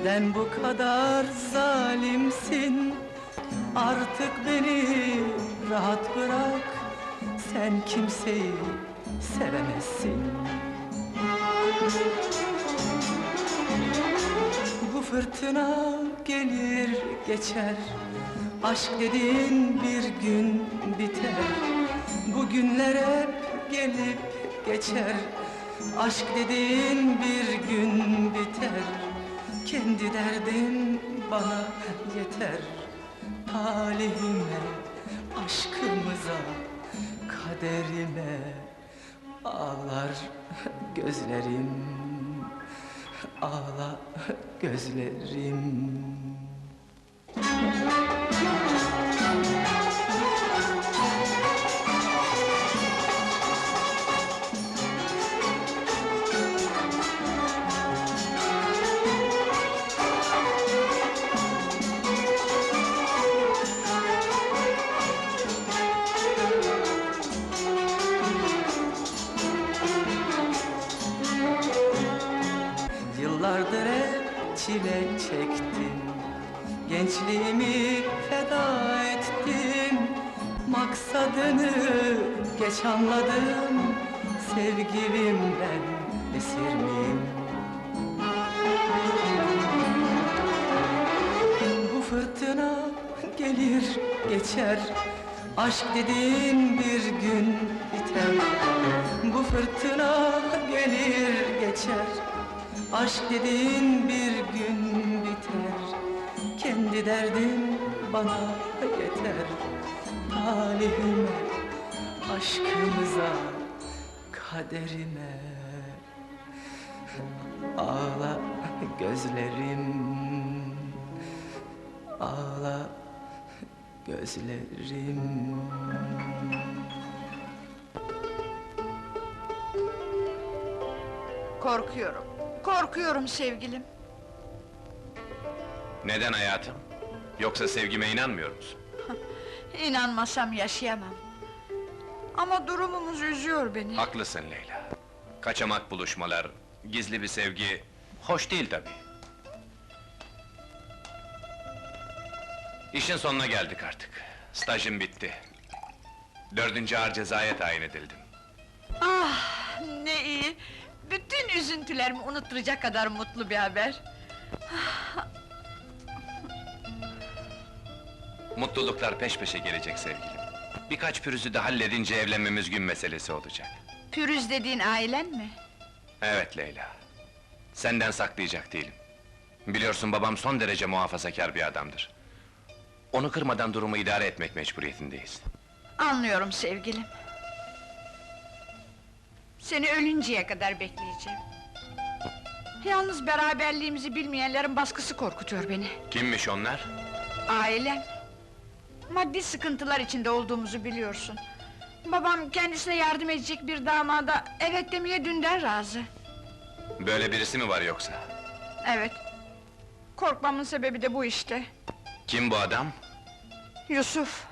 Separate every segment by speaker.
Speaker 1: Neden bu kadar zalimsin? Artık beni rahat bırak. Sen kimseyi sevemezsin. Bu fırtına gelir geçer. Aşk dediğin bir gün biter. Bu günler hep gelip geçer. Aşk dediğin bir gün biter Kendi derdim bana yeter. Talihime, aşkımıza, kaderime Ağlar gözlerim Ağla gözlerim Yıllardır hep çile çektim. Gençliğimi feda ettim. Maksadını geç anladım. Sevgilimden esir miyim? Bu fırtına gelir geçer. Aşk dediğin bir gün biter. Bu fırtına gelir geçer Aşk dediğin bir gün biter. Kendi derdim bana yeter. Talihime, aşkımıza, kaderime. Ağla gözlerim. Ağla gözlerim.
Speaker 2: Korkuyorum. Korkuyorum sevgilim.
Speaker 3: Neden hayatım? Yoksa sevgime inanmıyor musun?
Speaker 2: İnanmasam yaşayamam. Ama durumumuz üzüyor beni.
Speaker 3: Haklısın Leyla. Kaçamak buluşmalar, gizli bir sevgi... ...hoş değil tabii. İşin sonuna geldik artık. Stajım bitti. Dördüncü ağır cezaya tayin edildim.
Speaker 2: Ah ne iyi. Bütün üzüntülerimi unutturacak kadar mutlu bir haber.
Speaker 3: Mutluluklar peş peşe gelecek sevgilim. Birkaç pürüzü de halledince evlenmemiz gün meselesi olacak.
Speaker 2: Pürüz dediğin ailen mi?
Speaker 3: Evet Leyla. Senden saklayacak değilim. Biliyorsun babam son derece muhafazakar bir adamdır. Onu kırmadan durumu idare etmek mecburiyetindeyiz.
Speaker 2: Anlıyorum sevgilim. Seni ölünceye kadar bekleyeceğim. Yalnız beraberliğimizi bilmeyenlerin baskısı korkutuyor beni.
Speaker 3: Kimmiş onlar?
Speaker 2: Ailem. Maddi sıkıntılar içinde olduğumuzu biliyorsun. Babam kendisine yardım edecek bir damada evet demeye dünden razı.
Speaker 3: Böyle birisi mi var yoksa?
Speaker 2: Evet. Korkmamın sebebi de bu işte.
Speaker 3: Kim bu adam?
Speaker 2: Yusuf.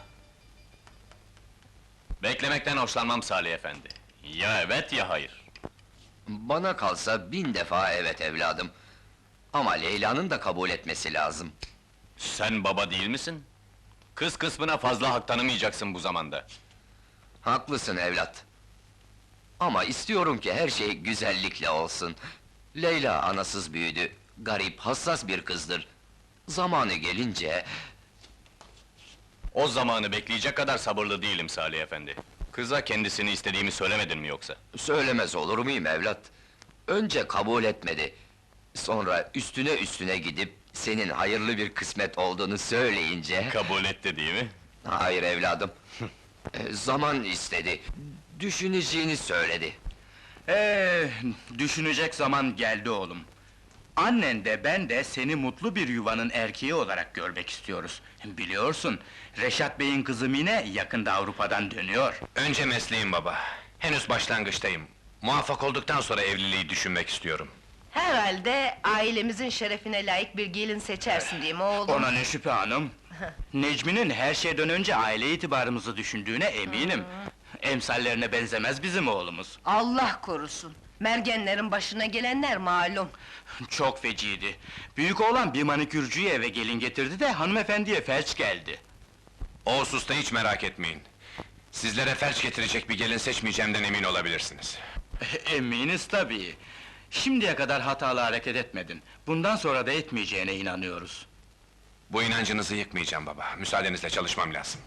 Speaker 3: Beklemekten hoşlanmam Salih Efendi. Ya evet ya hayır.
Speaker 4: Bana kalsa bin defa evet evladım. Ama Leyla'nın da kabul etmesi lazım.
Speaker 3: Sen baba değil misin? Kız kısmına fazla hak tanımayacaksın bu zamanda.
Speaker 4: Haklısın evlat. Ama istiyorum ki her şey güzellikle olsun. Leyla anasız büyüdü, garip, hassas bir kızdır. Zamanı gelince...
Speaker 3: O zamanı bekleyecek kadar sabırlı değilim Salih Efendi. Kıza kendisini istediğimi söylemedin mi yoksa?
Speaker 4: Söylemez olur muyum evlat? Önce kabul etmedi. Sonra üstüne üstüne gidip... ...senin hayırlı bir kısmet olduğunu söyleyince...
Speaker 3: Kabul etti değil mi?
Speaker 4: Hayır evladım. E, Zaman istedi. Düşüneceğini söyledi.
Speaker 5: Ee, düşünecek zaman geldi oğlum. Annen de ben de seni mutlu bir yuvanın erkeği olarak görmek istiyoruz. Biliyorsun, Reşat Bey'in kızı Mine yakında Avrupa'dan dönüyor.
Speaker 3: Önce mesleğim baba. Henüz başlangıçtayım. Muvaffak olduktan sonra evliliği düşünmek istiyorum.
Speaker 6: Herhalde ailemizin şerefine layık bir gelin seçersin değil mi oğlum?
Speaker 5: Ona ne şüphe hanım? Necmi'nin her şeyden önce aile itibarımızı düşündüğüne eminim. Emsallerine benzemez bizim oğlumuz.
Speaker 6: Allah korusun! Mergenlerin başına gelenler malum.
Speaker 5: Çok feciydi. Büyük oğlan bir manikürcüyü eve gelin getirdi de hanımefendiye felç geldi.
Speaker 3: O hususta hiç merak etmeyin. Sizlere felç getirecek bir gelin seçmeyeceğimden emin olabilirsiniz.
Speaker 5: Eminiz tabii. Şimdiye kadar hatalı hareket etmedin. Bundan sonra da etmeyeceğine inanıyoruz.
Speaker 3: Bu inancınızı yıkmayacağım baba. Müsaadenizle çalışmam lazım.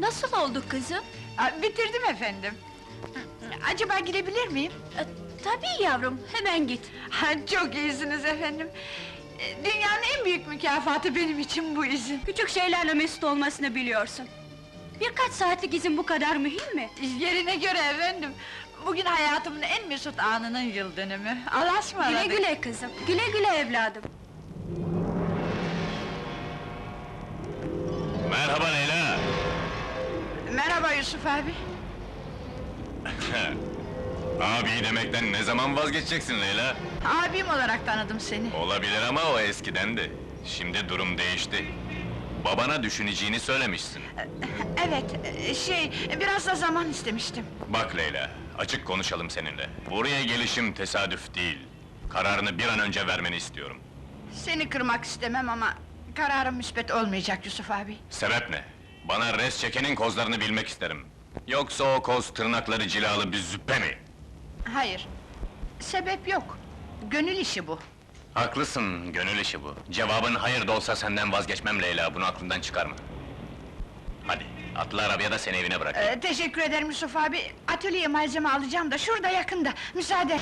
Speaker 7: Nasıl oldu kızım?
Speaker 2: Aa, bitirdim efendim. Acaba girebilir miyim?
Speaker 7: E, tabii yavrum, hemen git.
Speaker 2: Ha, çok iyisiniz efendim. Ee, Dünyanın en büyük mükafatı benim için bu izin.
Speaker 7: Küçük şeylerle mesut olmasını biliyorsun. Birkaç saatlik izin bu kadar mühim mi?
Speaker 2: Yerine göre efendim. Bugün hayatımın en mesut anının yıl dönümü. Ismarladık.
Speaker 7: Güle güle kızım, güle güle evladım.
Speaker 3: Merhaba!
Speaker 2: Merhaba Yusuf abi.
Speaker 3: Abi demekten ne zaman vazgeçeceksin Leyla?
Speaker 2: Abim olarak tanıdım seni.
Speaker 3: Olabilir ama o eskidendi. Şimdi durum değişti. Babana düşüneceğini söylemişsin.
Speaker 2: Evet, e, şey, biraz da zaman istemiştim.
Speaker 3: Bak Leyla, açık konuşalım seninle. Buraya gelişim tesadüf değil. Kararını bir an önce vermeni istiyorum.
Speaker 2: Seni kırmak istemem ama... ...kararım müspet olmayacak Yusuf abi.
Speaker 3: Sebep ne? Bana res çekenin kozlarını bilmek isterim. Yoksa o koz tırnakları cilalı bir züppe mi?
Speaker 2: Hayır, sebep yok. Gönül işi bu.
Speaker 3: Haklısın, gönül işi bu. Cevabın hayır da olsa senden vazgeçmem Leyla, bunu aklından çıkarma. Hadi, atla arabaya da seni evine bırakayım.
Speaker 2: Ee, teşekkür ederim Yusuf abi. Atölyeye malzeme alacağım da şurada yakında. Müsaade.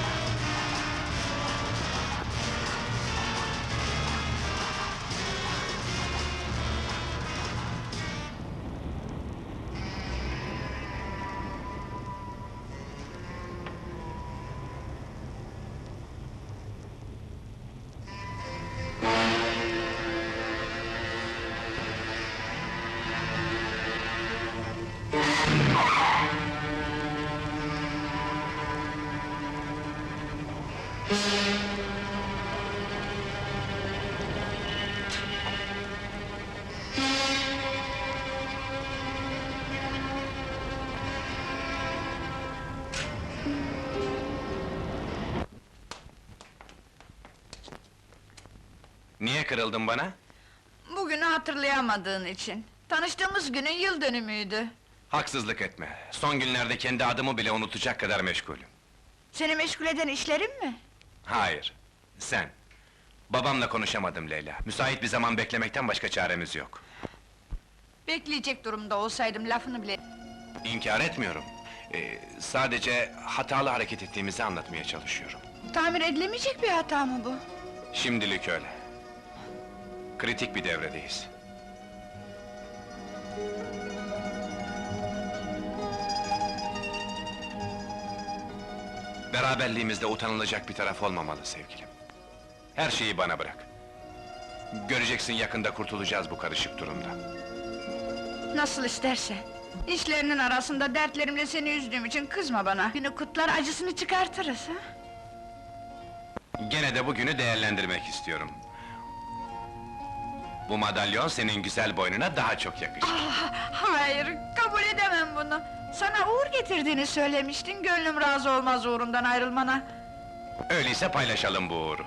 Speaker 3: Niye kırıldın bana?
Speaker 2: Bugünü hatırlayamadığın için. Tanıştığımız günün yıl dönümüydü.
Speaker 3: Haksızlık etme. Son günlerde kendi adımı bile unutacak kadar meşgulüm.
Speaker 2: Seni meşgul eden işlerin mi?
Speaker 3: Hayır, sen. Babamla konuşamadım Leyla. Müsait bir zaman beklemekten başka çaremiz yok.
Speaker 2: Bekleyecek durumda olsaydım lafını bile...
Speaker 3: İnkar etmiyorum. Ee, sadece hatalı hareket ettiğimizi anlatmaya çalışıyorum.
Speaker 2: Tamir edilemeyecek bir hata mı bu?
Speaker 3: Şimdilik öyle. Kritik bir devredeyiz. Beraberliğimizde utanılacak bir taraf olmamalı sevgilim. Her şeyi bana bırak. Göreceksin yakında kurtulacağız bu karışık durumdan.
Speaker 2: Nasıl istersen. İşlerinin arasında dertlerimle seni üzdüğüm için kızma bana. Günü kutlar acısını çıkartırız ha?
Speaker 3: Gene de bugünü değerlendirmek istiyorum. Bu madalyon senin güzel boynuna daha çok yakışır.
Speaker 2: Ah, hayır, kabul edemem bunu. Sana uğur getirdiğini söylemiştin, gönlüm razı olmaz uğrundan ayrılmana.
Speaker 3: Öyleyse paylaşalım bu uğuru.